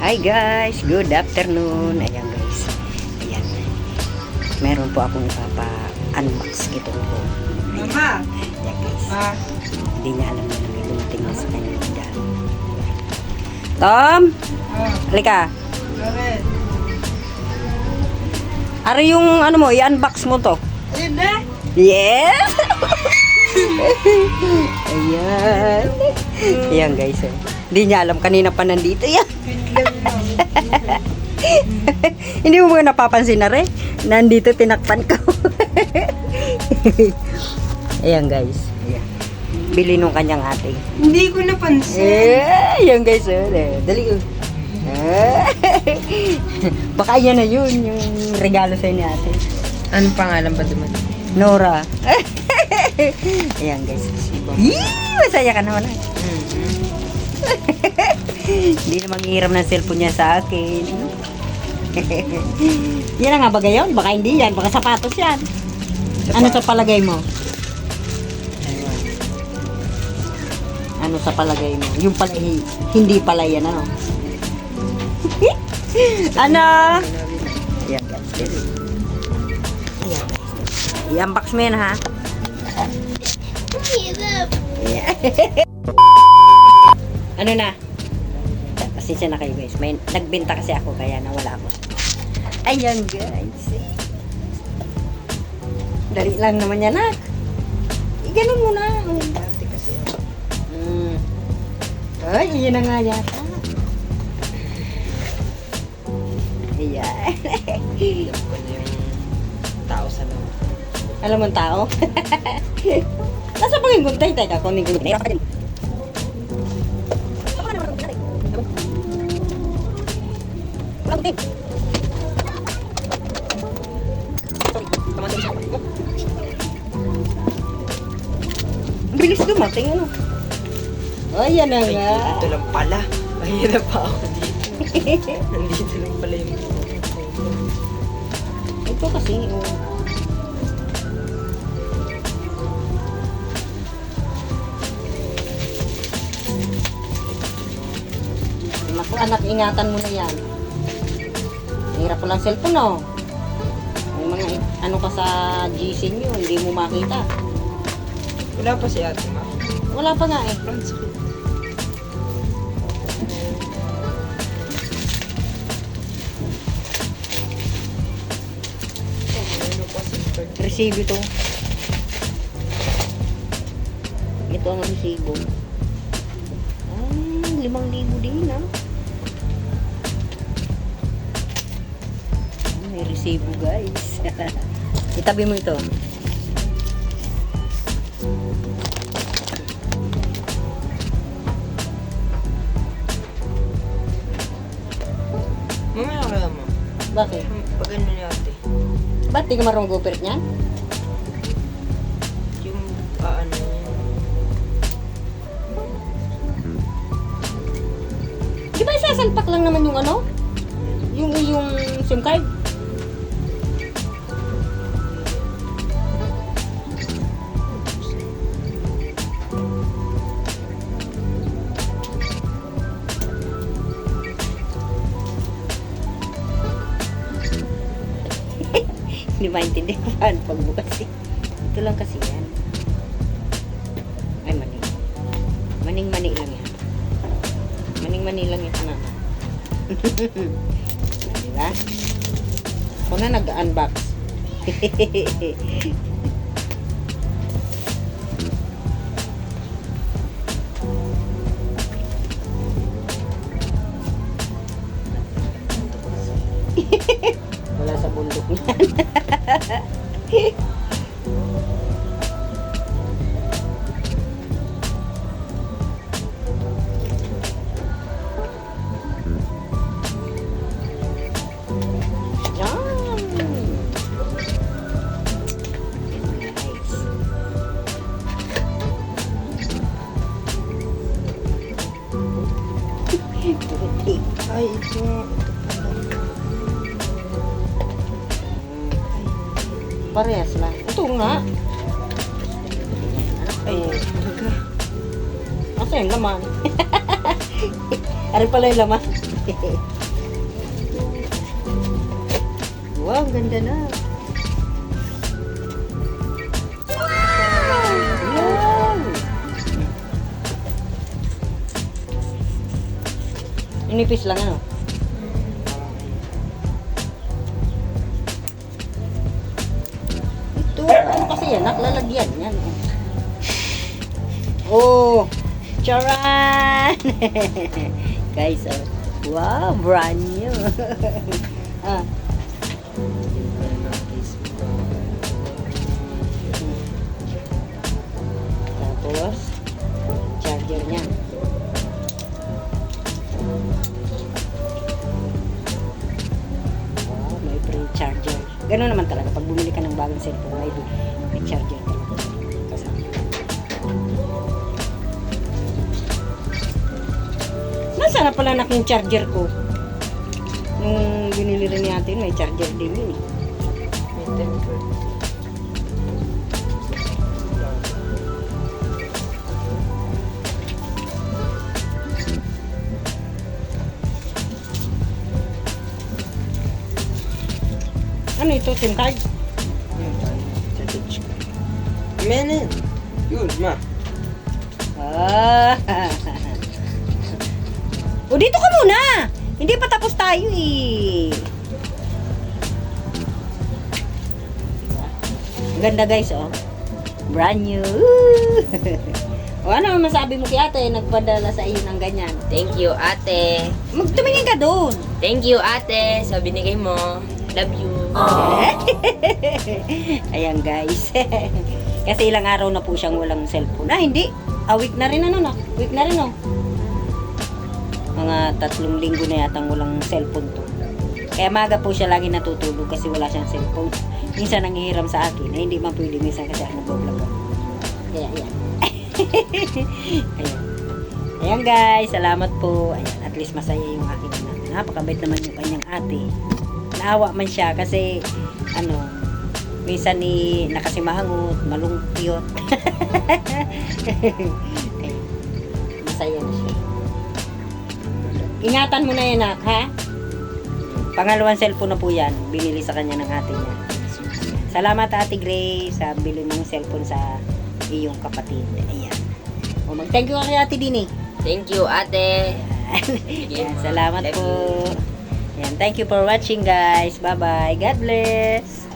Hi guys, good afternoon. Ayan guys. Ayan. Meron po akong ipapa-unbox itong po. Mama! Ayan guys. Ma! Hindi niya alam na may dumating na sa kanyang regalo. Tom! Oh, Halika. bakit? Ano yung ano mo, i-unbox mo to. Na! Yes! Ayan. Ayan guys. eh. Hindi niya alam kanina pa nandito yan. Hindi mo ba napapansin na rin? Nandito tinakpan ko. Ayan guys. Ayan. Bili nung kanyang ate. Hindi ko napansin. Eh, ayan guys. Oh. Dali. oh. Eh. Baka yan na yun, yung regalo sa ni ate. Anong pangalan ba duman? Nora. ayan guys. Yee, masaya ka naman. ah. Hindi na manghiram ng cellphone niya sa akin. yan ang nga bagay yun. Baka hindi yan. Baka sapatos yan. Ano sa palagay mo? Ano sa palagay mo? Yung pala, hi- hindi pala yan, ano? ano? Ayan guys. Ayan guys. I-unbox mo yan ha. Ano na? Pasensya na kayo guys. May nagbenta kasi ako kaya nawala ako. Ayan guys. Dali lang naman yan ha. Eh, ganun mo na. Kasi. Mm. Ay, iyan na nga yata. Ayan. Alam tao sa loob. Alam mo ang tao? Nasa paging guntay, teka, kunin ko. Nahirap ka din. Walang gunting. Sorry, siya. Ang bilis dumating, ano? Ayan na Ay, nga. dito lang pala. Mahirap pa ako dito. Nandito lang pala yung Ito kasi, oh. Naku, anak, ingatan mo na yan. Hirap ko lang cellphone, oh. Yung mga, ano ka sa GC nyo, hindi mo makita. Wala pa si ate ma. Wala pa nga eh. Franz? Resibo ito. Ito ang resibo. Ay, limang libo din, ah. May resibo, guys. Itabi mo ito. Mamaya kaya mo. Bakit? Pag ano ni ate. Ba't di ka marunong gupirit niyan? Yung paano yun. Di ba isasalpak lang naman yung ano? Yung yung SIM card? Ko paano pagbukas eh. Ito lang kasi yan. Ay, maning. Maning-mani lang yan. Maning-mani lang yung kanana. Di ba? Ako na nag-unbox. Ay, ito. Parehas na. Ito nga. Ay. Asa yung laman? Ari pala yung laman. wow, ang ganda na. Inipis lang ano? Yan? Naklalagyan yan. Oh, charan! Guys, oh. wow, brand new. ah, tapos, charger niya. Wow, may free charger. Ganun naman talaga. Pag bumili ka ng bagong cellphone, may, charger talaga. Kasama. Nasaan na pala nak yung charger ko? Nung binili rin natin, may charger din yun eh. Ano ito, SIM card? Menin! Yun, ma. Ah. o dito ka muna! Hindi pa tapos tayo eh. Ang Ganda guys, oh. Brand new. o ano ang masabi mo kay ate? Nagpadala sa iyo ng ganyan. Thank you, ate. Magtumingin ka doon. Thank you, ate, sa binigay mo. Love you. Ayan guys. Kasi ilang araw na po siyang walang cellphone. Ah, hindi. A week na rin ano na. Week na rin oh. Mga tatlong linggo na yatang walang cellphone to. Kaya maga po siya lagi natutulog kasi wala siyang cellphone. Minsan nangihiram sa akin. Eh, hindi man pwede minsan kasi ako ako. Kaya, ayan. ayan. Ayan guys, salamat po. Ayan, at least masaya yung aking anak. Napakabait naman yung kanyang ate. Naawa man siya kasi ano, minsan ni nakasimahangot, malungkot. Ayan, masaya na siya. Ingatan mo na yan, nak, ha? Pangalawang cellphone na po yan. Binili sa kanya ng ate niya. Salamat, Ate Grace, sa bili ng cellphone sa iyong kapatid. Ayan. O, mag-thank you ka kay Ate Dini. Thank you, ate. Ayan, salamat po. Ayan, thank you for watching, guys. Bye-bye. God bless.